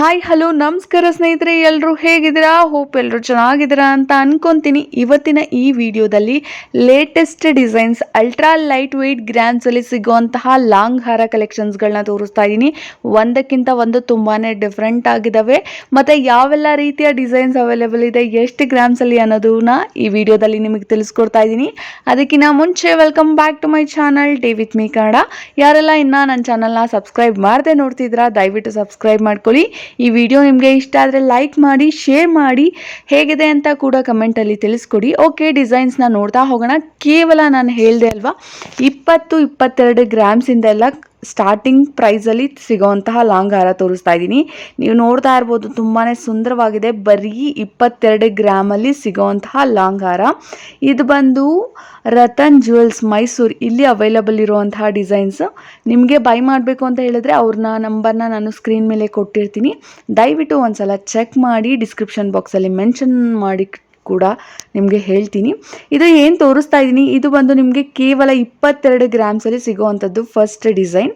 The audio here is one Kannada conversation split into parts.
ಹಾಯ್, ಹಲೋ, ನಮಸ್ಕಾರ ಸ್ನೇಹಿತರೆ ಎಲ್ಲರೂ ಹೇಗಿದ್ದೀರಾ? ಹೋಪ್ ಎಲ್ಲರೂ ಚೆನ್ನಾಗಿದ್ದೀರಾ ಅಂತ ಅನ್ಕೊಂತೀನಿ. ಇವತ್ತಿನ ಈ ವಿಡಿಯೋದಲ್ಲಿ latest designs ultra light weight ಗ್ರ್ಯಾಮ್ಸಲ್ಲಿ ಸಿಗುವಂತಹ ಲಾಂಗ್ ಹಾರ ಕಲೆಕ್ಷನ್ಸ್ಗಳನ್ನ ತೋರಿಸ್ತಾ ಇದ್ದೀನಿ ಒಂದಕ್ಕಿಂತ ಒಂದು ತುಂಬಾ ಡಿಫ್ರೆಂಟ್ ಆಗಿದ್ದಾವೆ ಮತ್ತು ಯಾವೆಲ್ಲ ರೀತಿಯ ಡಿಸೈನ್ಸ್ ಅವೈಲೇಬಲ್ ಇದೆ, ಎಷ್ಟು ಗ್ರಾಮ್ಸಲ್ಲಿ ಅನ್ನೋದನ್ನ ಈ ವಿಡಿಯೋದಲ್ಲಿ ನಿಮಗೆ ತಿಳಿಸ್ಕೊಡ್ತಾ ಇದ್ದೀನಿ ಅದಕ್ಕಿಂತ ಮುಂಚೆ welcome back to my channel day with me Kannada ಯಾರೆಲ್ಲ ಇನ್ನೂ ನನ್ನ ಚಾನಲ್ನ ಸಬ್ಸ್ಕ್ರೈಬ್ ಮಾಡದೆ ನೋಡ್ತಿದ್ರಾ ದಯವಿಟ್ಟು ಸಬ್ಸ್ಕ್ರೈಬ್ ಮಾಡ್ಕೊಳ್ಳಿ. ಈ ವಿಡಿಯೋ ನಿಮಗೆ ಇಷ್ಟ ಆದರೆ ಲೈಕ್ ಮಾಡಿ ಶೇರ್ ಮಾಡಿ, ಹೇಗಿದೆ ಅಂತ ಕೂಡ ಕಮೆಂಟಲ್ಲಿ ತಿಳಿಸ್ಕೊಡಿ. ಓಕೆ ಡಿಸೈನ್ಸ್ನ ನೋಡ್ತಾ ಹೋಗೋಣ. ಕೇವಲ ನಾನು ಹೇಳಿದೆ ಅಲ್ವಾ ಇಪ್ಪತ್ತು, ಇಪ್ಪತ್ತೆರಡು ಗ್ರಾಮ್ಸಿಂದೆಲ್ಲ ಸ್ಟಾರ್ಟಿಂಗ್ ಪ್ರೈಸಲ್ಲಿ ಸಿಗೋವಂತಹ ಲಾಂಗ್ ಹಾರ ತೋರಿಸ್ತಾ ಇದ್ದೀನಿ. ನೀವು ನೋಡ್ತಾ ಇರ್ಬೋದು ತುಂಬಾ ಸುಂದರವಾಗಿದೆ. ಬರೀ ಇಪ್ಪತ್ತೆರಡು ಗ್ರಾಮಲ್ಲಿ ಸಿಗೋವಂತಹ ಲಾಂಗ್ ಹಾರ. ಇದು ಬಂದು ರತನ್ ಜ್ಯುವೆಲ್ಸ್ ಮೈಸೂರು ಇಲ್ಲಿ ಅವೈಲಬಲ್ ಇರುವಂತಹ ಡಿಸೈನ್ಸ್ ನಿಮಗೆ ಬೈ ಮಾಡಬೇಕು ಅಂತ ಹೇಳಿದ್ರೆ ಅವ್ರನ್ನ ನಂಬರ್ನ ನಾನು ಸ್ಕ್ರೀನ್ ಮೇಲೆ ಕೊಟ್ಟಿರ್ತೀನಿ. ದಯವಿಟ್ಟು ಒಂದ್ಸಲ ಚೆಕ್ ಮಾಡಿ ಡಿಸ್ಕ್ರಿಪ್ಷನ್ ಬಾಕ್ಸಲ್ಲಿ ಮೆನ್ಷನ್ ಮಾಡಿ ಕೂಡ ನಿಮಗೆ ಹೇಳ್ತೀನಿ. ಇದು ಏನು ತೋರಿಸ್ತಾ ಇದ್ದೀನಿ ಇದು ಬಂದು ನಿಮಗೆ ಕೇವಲ ಇಪ್ಪತ್ತೆರಡು ಗ್ರಾಮ್ಸಲ್ಲಿ ಸಿಗುವಂಥದ್ದು ಫಸ್ಟ್ ಡಿಸೈನ್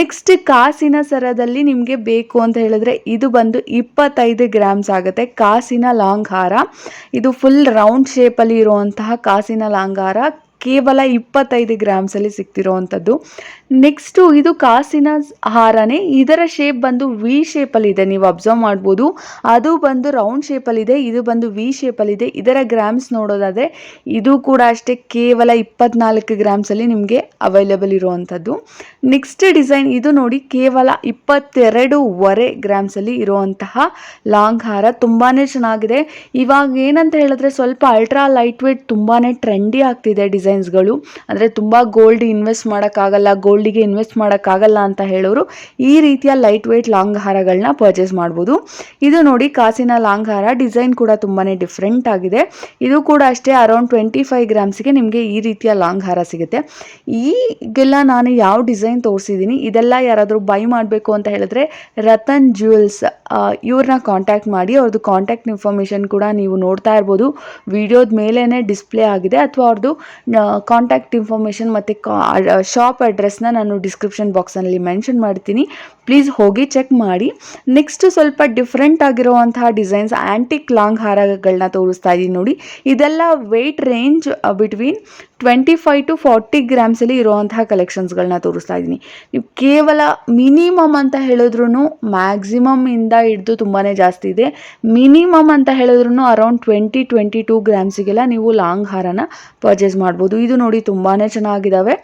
ನೆಕ್ಸ್ಟ್ ಕಾಸಿನ ಸರದಲ್ಲಿ ನಿಮಗೆ ಬೇಕು ಅಂತ ಹೇಳಿದ್ರೆ ಇದು ಬಂದು ಇಪ್ಪತ್ತೈದು ಗ್ರಾಮ್ಸ್ ಆಗುತ್ತೆ. ಕಾಸಿನ ಲಾಂಗ್ ಹಾರ ಇದು ಫುಲ್ ರೌಂಡ್ ಶೇಪಲ್ಲಿ ಇರುವಂತಹ ಕಾಸಿನ ಲಾಂಗ್ ಹಾರ ಕೇವಲ ಇಪ್ಪತ್ತೈದು ಗ್ರಾಮ್ಸಲ್ಲಿ ಸಿಗ್ತಿರೋವಂಥದ್ದು. ನೆಕ್ಸ್ಟು ಇದು ಕಾಸಿನ ಹಾರನೇ. ಇದರ ಶೇಪ್ ಬಂದು ವಿ ಶೇಪಲ್ಲಿದೆ ನೀವು ಅಬ್ಸರ್ವ್ ಮಾಡ್ಬೋದು. ಅದು ಬಂದು ರೌಂಡ್ ಶೇಪಲ್ಲಿದೆ ಇದು. ಬಂದು ವಿ ಶೇಪಲ್ಲಿದೆ ಇದರ ಗ್ರಾಮ್ಸ್ ನೋಡೋದಾದರೆ ಇದು ಕೂಡ ಅಷ್ಟೇ ಕೇವಲ ಇಪ್ಪತ್ನಾಲ್ಕು ಗ್ರಾಮ್ಸಲ್ಲಿ ನಿಮಗೆ ಅವೈಲೇಬಲ್ ಇರುವಂಥದ್ದು. ನೆಕ್ಸ್ಟ್ ಡಿಸೈನ್ ಇದು ನೋಡಿ ಕೇವಲ ಇಪ್ಪತ್ತೆರಡೂವರೆ ಗ್ರಾಮ್ಸಲ್ಲಿ ಇರುವಂತಹ ಲಾಂಗ್ ಹಾರ. ತುಂಬಾ ಚೆನ್ನಾಗಿದೆ. ಇವಾಗ ಏನಂತ ಹೇಳಿದ್ರೆ ಸ್ವಲ್ಪ ಅಲ್ಟ್ರಾ ಲೈಟ್ ವೇಟ್ ತುಂಬಾ ಟ್ರೆಂಡಿ ಆಗ್ತಿದೆ ಡಿಸೈನ್ಸ್ಗಳು. ಅಂದರೆ ತುಂಬ ಗೋಲ್ಡ್ ಇನ್ವೆಸ್ಟ್ ಮಾಡೋಕ್ಕಾಗಲ್ಲ, ಗೋಲ್ಡಿಗೆ ಇನ್ವೆಸ್ಟ್ ಮಾಡೋಕ್ಕಾಗಲ್ಲ ಅಂತ ಹೇಳೋರು ಈ ರೀತಿಯ ಲೈಟ್ ವೇಟ್ ಲಾಂಗ್ ಹಾರಗಳನ್ನ ಪರ್ಚೇಸ್ ಮಾಡ್ಬೋದು. ಇದು ನೋಡಿ ಕಾಸಿನ ಲಾಂಗ್ ಹಾರ ಡಿಸೈನ್ ಕೂಡ ತುಂಬಾ ಡಿಫ್ರೆಂಟ್ ಆಗಿದೆ. ಇದು ಕೂಡ ಅಷ್ಟೇ ಅರೌಂಡ್ ಟ್ವೆಂಟಿ ಫೈವ್ ಗ್ರಾಮ್ಸ್ಗೆ ನಿಮಗೆ ಈ ರೀತಿಯ ಲಾಂಗ್ ಹಾರ ಸಿಗುತ್ತೆ. ಈಗೆಲ್ಲ ನಾನು ಯಾವ ಡಿಸೈನ್ ತೋರಿಸಿದ್ದೀನಿ, ಇದೆಲ್ಲ ಯಾರಾದರೂ ಬೈ ಮಾಡಬೇಕು ಅಂತ ಹೇಳಿದ್ರೆ ರತನ್ ಜ್ಯುವೆಲ್ಸ್ ಇವ್ರನ್ನ ಕಾಂಟ್ಯಾಕ್ಟ್ ಮಾಡಿ ಅವ್ರದ್ದು ಕಾಂಟ್ಯಾಕ್ಟ್ ಇನ್ಫಾರ್ಮೇಷನ್ ಕೂಡ ನೀವು ನೋಡ್ತಾ ಇರ್ಬೋದು. ವಿಡಿಯೋದ ಮೇಲೇ ಡಿಸ್ಪ್ಲೇ ಆಗಿದೆ, ಅಥವಾ ಅವ್ರದ್ದು ಕಾಂಟ್ಯಾಕ್ಟ್ ಇನ್ಫಾರ್ಮೇಷನ್ ಮತ್ತು ಶಾಪ್ ಅಡ್ರೆಸ್ನ ನಾನು ಡಿಸ್ಕ್ರಿಪ್ಷನ್ ಬಾಕ್ಸಲ್ಲಿ ಮೆನ್ಷನ್ ಮಾಡ್ತೀನಿ. ಪ್ಲೀಸ್ ಹೋಗಿ ಚೆಕ್ ಮಾಡಿ. ನೆಕ್ಸ್ಟ್ ಸ್ವಲ್ಪ ಡಿಫ್ರೆಂಟ್ ಆಗಿರುವಂತಹ ಡಿಸೈನ್ಸ್ ಆ್ಯಂಟಿಕ್ ಲಾಂಗ್ ಹಾರಗಳನ್ನ ತೋರಿಸ್ತಾ ಇದ್ದೀನಿ ನೋಡಿ. ಇದೆಲ್ಲ weight range between twenty five to forty ಗ್ರಾಮ್ಸಲ್ಲಿ ಇರುವಂತಹ ಕಲೆಕ್ಷನ್ಸ್ಗಳನ್ನ ತೋರಿಸ್ತಾ ಇದ್ದೀನಿ ನೀವು ಕೇವಲ ಮಿನಿಮಮ್ ಅಂತ ಹೇಳಿದ್ರು ಮ್ಯಾಕ್ಸಿಮಮ್ ಇಂದ ಹಿಡಿದು ತುಂಬಾ ಜಾಸ್ತಿ ಇದೆ. ಮಿನಿಮಮ್ ಅಂತ ಹೇಳಿದ್ರು ಅರೌಂಡ್ ಟ್ವೆಂಟಿ ಟ್ವೆಂಟಿ ಟೂ ಗ್ರಾಮ್ಸಿಗೆಲ್ಲ ನೀವು ಲಾಂಗ್ ಹಾರನ ಪರ್ಚೇಸ್ ಮಾಡ್ಬೋದು. ಇದು ನೋಡಿ ತುಂಬಾ ಚೆನ್ನಾಗಿದ್ದಾವೆ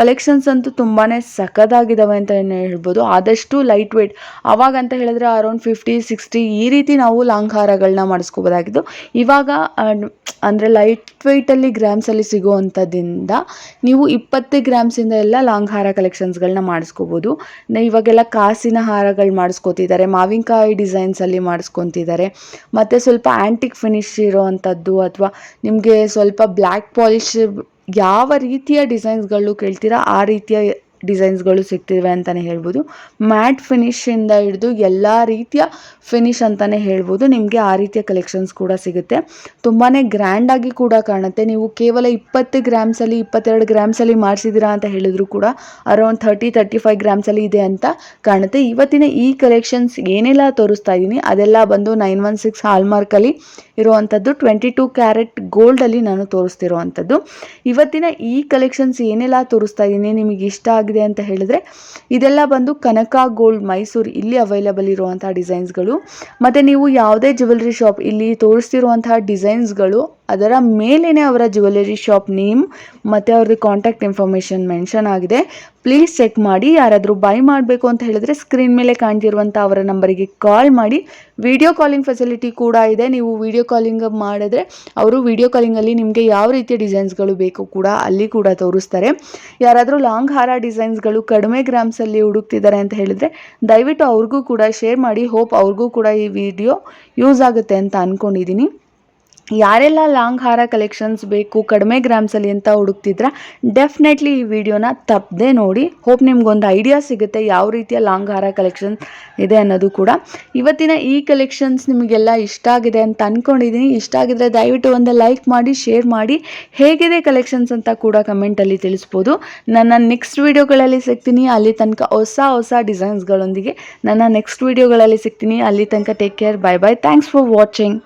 ಕಲೆಕ್ಷನ್ಸ್ ಅಂತೂ ತುಂಬಾ ಸಖತ್ತಾಗಿದ್ದಾವೆ ಅಂತ ಹೇಳ್ಬೋದು. ಆದಷ್ಟು ಲೈಟ್ ವೆಯ್ಟ್ ಅವಾಗ ಅಂತ ಹೇಳಿದ್ರೆ ಅರೌಂಡ್ ಫಿಫ್ಟಿ ಸಿಕ್ಸ್ಟಿ ಈ ರೀತಿ ನಾವು ಲಾಂಗ್ ಹಾರಗಳನ್ನ ಮಾಡಿಸ್ಕೋಬೋದಾಗಿದ್ದು. ಇವಾಗ ಅಂದರೆ ಲೈಟ್ ವೆಯ್ಟಲ್ಲಿ ಗ್ರಾಮ್ಸಲ್ಲಿ ಸಿಗುವಂಥದ್ದಿಂದ ನೀವು ಇಪ್ಪತ್ತು ಗ್ರಾಮ್ಸಿಂದ ಎಲ್ಲ ಲಾಂಗ್ ಹಾರ ಕಲೆಕ್ಷನ್ಸ್ಗಳನ್ನ ಮಾಡಿಸ್ಕೋಬೋದು ಇವಾಗೆಲ್ಲ ಕಾಸಿನ ಹಾರಗಳು ಮಾಡಿಸ್ಕೋತಿದ್ದಾರೆ, ಮಾವಿನಕಾಯಿ ಡಿಸೈನ್ಸಲ್ಲಿ ಮಾಡಿಸ್ಕೊತಿದ್ದಾರೆ. ಮತ್ತು ಸ್ವಲ್ಪ ಆ್ಯಂಟಿಕ್ ಫಿನಿಶ್ ಇರೋವಂಥದ್ದು ಅಥವಾ ನಿಮಗೆ ಸ್ವಲ್ಪ ಬ್ಲ್ಯಾಕ್ ಪಾಲಿಶ್ ಯಾವ ರೀತಿಯ ಡಿಸೈನ್ಸ್ಗಳು ಕೇಳ್ತೀರಾ ಆ ರೀತಿಯ ಡಿಸೈನ್ಸ್ಗಳು ಸಿಗ್ತಿವೆ ಅಂತಲೇ ಹೇಳ್ಬೋದು. ಮ್ಯಾಟ್ ಫಿನಿಶಿಂದ ಹಿಡಿದು ಎಲ್ಲ ರೀತಿಯ ಫಿನಿಶ್ ಅಂತಲೇ ಹೇಳ್ಬೋದು. ನಿಮಗೆ ಆ ರೀತಿಯ ಕಲೆಕ್ಷನ್ಸ್ ಕೂಡ ಸಿಗುತ್ತೆ. ತುಂಬಾ ಗ್ರ್ಯಾಂಡಾಗಿ ಕೂಡ ಕಾಣುತ್ತೆ. ನೀವು ಕೇವಲ ಇಪ್ಪತ್ತು ಗ್ರಾಮ್ಸಲ್ಲಿ ಇಪ್ಪತ್ತೆರಡು ಗ್ರಾಮ್ಸಲ್ಲಿ ಮಾಡಿಸಿದ್ದೀರಾ ಅಂತ ಹೇಳಿದ್ರು ಕೂಡ ಅರೌಂಡ್ ಥರ್ಟಿ ತರ್ಟಿ ಫೈವ್ ಗ್ರಾಮ್ಸಲ್ಲಿ ಇದೆ ಅಂತ ಕಾಣುತ್ತೆ. ಇವತ್ತಿನ ಈ ಕಲೆಕ್ಷನ್ಸ್ ಏನೆಲ್ಲ ತೋರಿಸ್ತಾ ಇದ್ದೀನಿ, ಅದೆಲ್ಲ ಬಂದು ನೈನ್ ಒನ್ ಸಿಕ್ಸ್ ಹಾಲ್ಮಾರ್ಕಲ್ಲಿ ಇರುವಂಥದ್ದು ಟ್ವೆಂಟಿ ಟೂ ಕ್ಯಾರೆಟ್ ಗೋಲ್ಡಲ್ಲಿ ನಾನು ತೋರಿಸ್ತಿರುವಂಥದ್ದು. ಇವತ್ತಿನ ಈ ಕಲೆಕ್ಷನ್ಸ್ ಏನೆಲ್ಲ ತೋರಿಸ್ತಾ ಇದ್ದೀನಿ, ನಿಮಗೆ ಇಷ್ಟ ಆಗಿದೆ ಅಂತ ಹೇಳಿದ್ರೆ, ಇದೆಲ್ಲ ಬಂದು ಕನಕ ಗೋಲ್ಡ್ ಮೈಸೂರು ಇಲ್ಲಿ ಅವೈಲಬಲ್ ಇರುವಂತಹ ಡಿಸೈನ್ಸ್ಗಳು ಮತ್ತೆ ನೀವು ಯಾವುದೇ ಜ್ಯುವೆಲ್ರಿ ಶಾಪ್ ಇಲ್ಲಿ ತೋರಿಸ್ತಿರುವಂತಹ ಡಿಸೈನ್ಸ್ಗಳು ಅದರ ಮೇಲೇ ಅವರ ಜ್ಯುವೆಲರಿ ಶಾಪ್ ನೇಮ್ ಮತ್ತು ಅವ್ರದ್ದು ಕಾಂಟ್ಯಾಕ್ಟ್ ಇನ್ಫಾರ್ಮೇಷನ್ ಮೆನ್ಷನ್ ಆಗಿದೆ. ಪ್ಲೀಸ್ ಚೆಕ್ ಮಾಡಿ, ಯಾರಾದರೂ ಬೈ ಮಾಡಬೇಕು ಅಂತ ಹೇಳಿದ್ರೆ ಸ್ಕ್ರೀನ್ ಮೇಲೆ ಕಾಣ್ತಿರುವಂಥ ಅವರ ನಂಬರಿಗೆ ಕಾಲ್ ಮಾಡಿ. ವಿಡಿಯೋ ಕಾಲಿಂಗ್ ಫೆಸಿಲಿಟಿ ಕೂಡ ಇದೆ. ನೀವು ವಿಡಿಯೋ ಕಾಲಿಂಗ್ ಮಾಡಿದ್ರೆ ಅವರು ವಿಡಿಯೋ ಕಾಲಿಂಗಲ್ಲಿ ನಿಮಗೆ ಯಾವ ರೀತಿಯ ಡಿಸೈನ್ಸ್ಗಳು ಬೇಕು ಕೂಡ ಅಲ್ಲಿ ಕೂಡ ತೋರಿಸ್ತಾರೆ. ಯಾರಾದರೂ ಲಾಂಗ್ ಹಾರ ಡಿಸೈನ್ಸ್ಗಳು ಕಡಿಮೆ ಗ್ರಾಮ್ಸಲ್ಲಿ ಹುಡುಕ್ತಿದ್ದಾರೆ ಅಂತ ಹೇಳಿದರೆ ದಯವಿಟ್ಟು ಅವ್ರಿಗೂ ಕೂಡ ಶೇರ್ ಮಾಡಿ. ಹೋಪ್ ಅವ್ರಿಗೂ ಕೂಡ ಈ ವಿಡಿಯೋ ಯೂಸ್ ಆಗುತ್ತೆ ಅಂತ ಅಂದ್ಕೊಂಡಿದ್ದೀನಿ ಯಾರೆಲ್ಲ ಲಾಂಗ್ ಹಾರ ಕಲೆಕ್ಷನ್ಸ್ ಬೇಕು, ಕಡಿಮೆ ಗ್ರಾಮ್ಸಲ್ಲಿ ಅಂತ ಹುಡುಕ್ತಿದ್ರ ಡೆಫಿನೆಟ್ಲಿ ಈ ವಿಡಿಯೋನ ತಪ್ಪದೆ ನೋಡಿ. ಹೋಪ್ ನಿಮ್ಗೊಂದು ಐಡಿಯಾ ಸಿಗುತ್ತೆ ಯಾವ ರೀತಿಯ ಲಾಂಗ್ ಹಾರ ಕಲೆಕ್ಷನ್ ಇದೆ ಅನ್ನೋದು ಕೂಡ. ಇವತ್ತಿನ ಈ ಕಲೆಕ್ಷನ್ಸ್ ನಿಮಗೆಲ್ಲ ಇಷ್ಟ ಆಗಿದೆ ಅಂತ ಅಂದ್ಕೊಂಡಿದ್ದೀನಿ ಇಷ್ಟ ಆಗಿದ್ರೆ ದಯವಿಟ್ಟು ಒಂದು ಲೈಕ್ ಮಾಡಿ ಶೇರ್ ಮಾಡಿ. ಹೇಗಿದೆ ಕಲೆಕ್ಷನ್ಸ್ ಅಂತ ಕೂಡ ಕಮೆಂಟಲ್ಲಿ ತಿಳಿಸ್ಬೋದು. ನನ್ನ ನೆಕ್ಸ್ಟ್ ವಿಡಿಯೋಗಳಲ್ಲಿ ಸಿಗ್ತೀನಿ. ಅಲ್ಲಿ ತನಕ ಹೊಸ ಹೊಸ ಡಿಸೈನ್ಸ್ಗಳೊಂದಿಗೆ ನನ್ನ ನೆಕ್ಸ್ಟ್ ವಿಡಿಯೋಗಳಲ್ಲಿ ಸಿಗ್ತೀನಿ. ಅಲ್ಲಿ ತನಕ take care bye bye thanks for watching